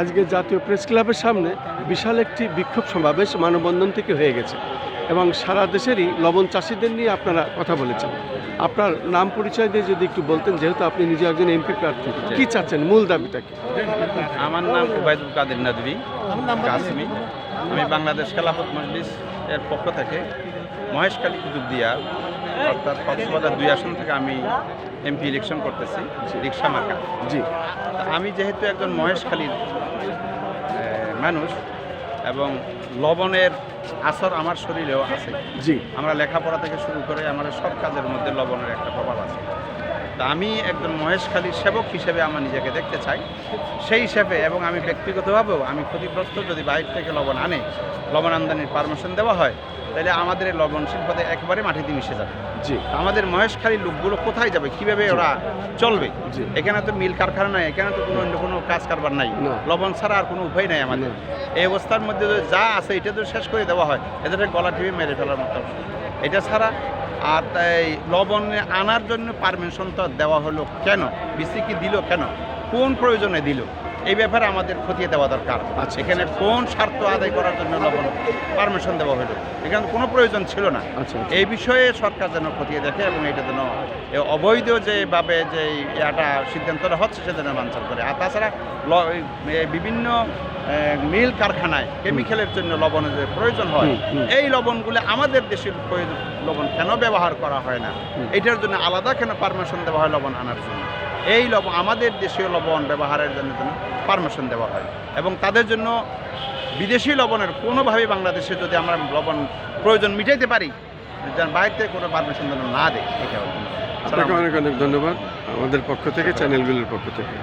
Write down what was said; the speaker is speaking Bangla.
আজকে জাতীয় প্রেস ক্লাবের সামনে বিশাল একটি বিক্ষোভ সমাবেশ মানববন্ধন থেকে হয়ে গেছে এবং সারা দেশেরই লবণ চাষিদের নিয়ে আপনারা কথা বলেছেন। আপনার নাম পরিচয় দিয়ে যদি একটু বলতেন, যেহেতু আপনি নিজে একজন এমপি প্রার্থী, কী চাচ্ছেন? মূল দাবিটা কি? আমার নাম উবায়দুল কাদের নাদবি কাশ্মী আমি বাংলাদেশ খেলাফত মজলিস এর পক্ষ থেকে মহেশখালী কুতুবদিয়া অর্থাৎ কক্সবাজার দুই আসন থেকে আমি এমপি ইলেকশন করতেছি রিক্সা মার্কা। জি। আমি যেহেতু একজন মহেশখালীর মানুষ এবং লবণের আসর আমার শরীরেও আছে জি। আমরা লেখাপড়া থেকে শুরু করে আমাদের সব কাজের মধ্যে লবণের একটা প্রভাব আছে। তা আমি একজন মহেশখালীর সেবক হিসেবে আমার নিজেকে দেখতে চাই। সেই হিসেবে এবং আমি ব্যক্তিগতভাবেও আমি ক্ষতিগ্রস্ত যদি বাইরে থেকে লবণ আনে লবণ আমদানির পারমিশন দেওয়া হয় তাহলে আমাদের এই লবণ শিল্পতে একেবারে মাটিতে মিশে যাবে। জি। আমাদের মহেশখালীর লোকগুলো কোথায় যাবে? কীভাবে ওরা চলবে। এখানে তো মিল কারখানা নাই এখানে তো কোনো অন্য কোনো কাজ কারবার নাই। লবণ ছাড়া আর কোনো উপায় নাই আমাদের। এই অবস্থার মধ্যে যা আছে এটা তো শেষ করে দেওয়া হয়। এদের গলা টিভি মেরে ফেলার মতো এটা ছাড়া আর তাই লবণ আনার জন্য পারমিশন তো দেওয়া হলো কেন? বিসি কি দিল কেন? কোন প্রয়োজনে দিল? এই ব্যাপারে আমাদের খতিয়ে দেওয়া দরকার আচ্ছা। এখানে কোন স্বার্থ আদায় করার জন্য লবণ পারমিশন দেওয়া হলো এখানে কোনো প্রয়োজন ছিল না আচ্ছা আচ্ছা। এই বিষয়ে সরকার যেন খতিয়ে দেখে এবং এটা যেন অবৈধ যেভাবে যে এটা সিদ্ধান্তটা হচ্ছে সেটা যেন করে আর তাছাড়া বিভিন্ন মিল কারখানায় কেমিক্যালের জন্য লবণের যে প্রয়োজন হয়। এই লবণগুলো আমাদের দেশের লবণ কেন ব্যবহার করা হয় না? এটার জন্য আলাদা কেন পারমিশন দেওয়া হয় লবণ আনার জন্য? এই লবণ আমাদের দেশীয় লবণ ব্যবহারের জন্য জন্য পারমিশন দেওয়া হয়। এবং তাদের জন্য বিদেশি লবণের কোনোভাবে বাংলাদেশে যদি আমরা লবণ প্রয়োজন মিটাইতে পারি যেন বাইরে থেকে কোনো পারমিশন যেন না দেয় এটা আপনাকে অনেক অনেক ধন্যবাদ আমাদের পক্ষ থেকে চ্যানেলগুলোর পক্ষ থেকে।